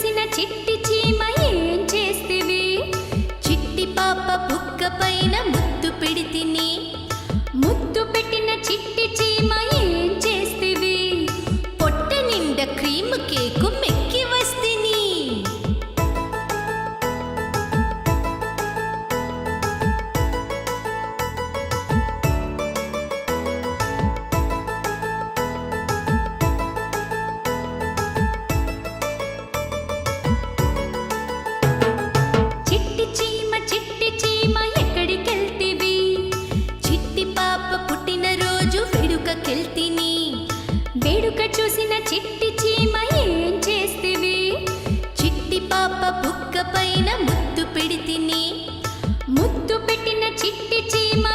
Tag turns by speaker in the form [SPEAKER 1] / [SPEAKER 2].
[SPEAKER 1] చూసిన చిట్టి చీమ ఏం చేస్తేవి? చిట్టి పాప బుక్క పైన ముద్దు పెడితిని. ముద్దు పెట్టిన చిట్టి ఎరుక చూసిన చిట్టి చీమ ఏం చేస్తేవి చిట్టి పాప బుక్క పైన ముద్దు పెడితిని. ముద్దు పెట్టిన చిట్టి చీమ